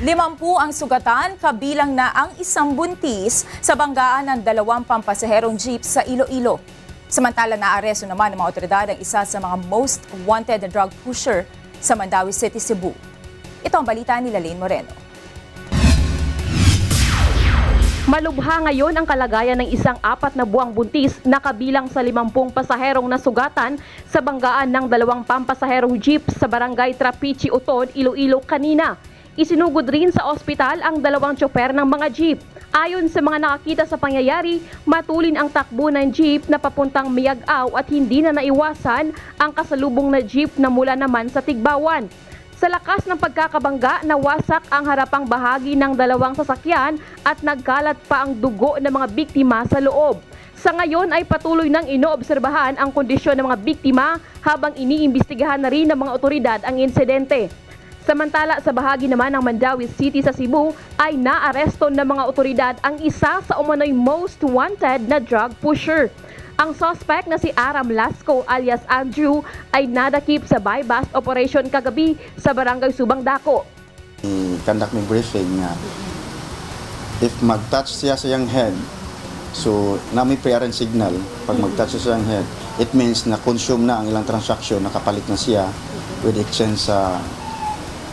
Limampu ang sugatan kabilang na ang isang buntis sa banggaan ng dalawang pampasaherong jeep sa Iloilo. Samantala naaresto naman ng mga otoridad ang isa sa mga most wanted drug pusher sa Mandawi City, Cebu. Ito ang balita ni Lalaine Moreno. Malubha ngayon ang kalagayan ng isang apat na buwang buntis na kabilang sa limampung pasaherong nasugatan sa banggaan ng dalawang pampasaherong jeep sa barangay Trapichi, Utod, Iloilo kanina. Isinugod rin sa ospital ang dalawang tsoper ng mga jeep. Ayon sa mga nakakita sa pangyayari, matulin ang takbo ng jeep na papuntang Miagaw at hindi na naiwasan ang kasalubong na jeep na mula naman sa Tigbawan. Sa lakas ng pagkakabangga, nawasak ang harapang bahagi ng dalawang sasakyan at nagkalat pa ang dugo ng mga biktima sa loob. Sa ngayon ay patuloy nang inoobserbahan ang kondisyon ng mga biktima habang iniimbestigahan na rin ng mga otoridad ang insidente. Samantala sa bahagi naman ng Mandawi City sa Cebu ay naaresto ng mga otoridad ang isa sa umano'y most wanted na drug pusher. Ang suspect na si Aram Lasco alias Andrew ay nadakip sa buy-bust operation kagabi sa barangay Subang Dako. i-conduct may briefing nga if mag-touch siya sa iyang head so na may pre-arranged signal pag mag-touch siya sa iyang head it means na consume na ang ilang transaction nakapalit na siya with exchange sa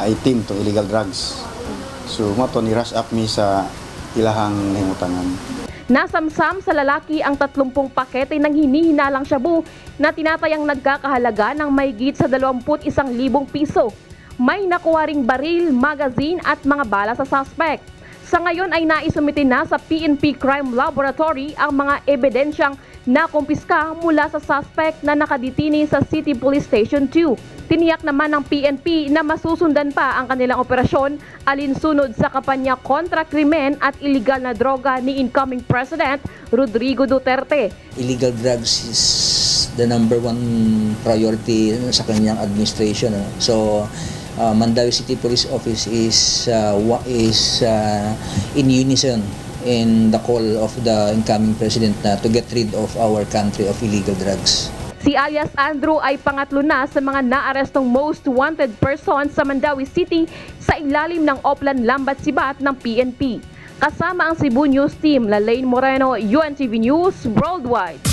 item to illegal drugs so mo to ni rush up mi sa ilahang nangutangan Nasamsam sa lalaki ang 30 pakete ng hinihinalang shabu na tinatayang nagkakahalaga ng mahigit sa 21,000 piso. May nakuha ring baril, magazine at mga bala sa suspect. Sa ngayon ay naisumitin na sa PNP Crime Laboratory ang mga ebidensyang nakumpiska mula sa suspect na nakaditini sa City Police Station 2. Tiniyak naman ng PNP na masusundan pa ang kanilang operasyon alinsunod sa kampanya kontra krimen at iligal na droga ni incoming President Rodrigo Duterte. illegal drugs is the number one priority sa kanyang administration. ano. So, uh, Mandawi City Police Office is uh, is uh, in unison in the call of the incoming president na to get rid of our country of illegal drugs. Si alias Andrew ay pangatlo na sa mga naarestong most wanted person sa Mandawi City sa ilalim ng Oplan Lambat Sibat ng PNP. Kasama ang Cebu News Team, Lalaine Moreno, UNTV News Worldwide.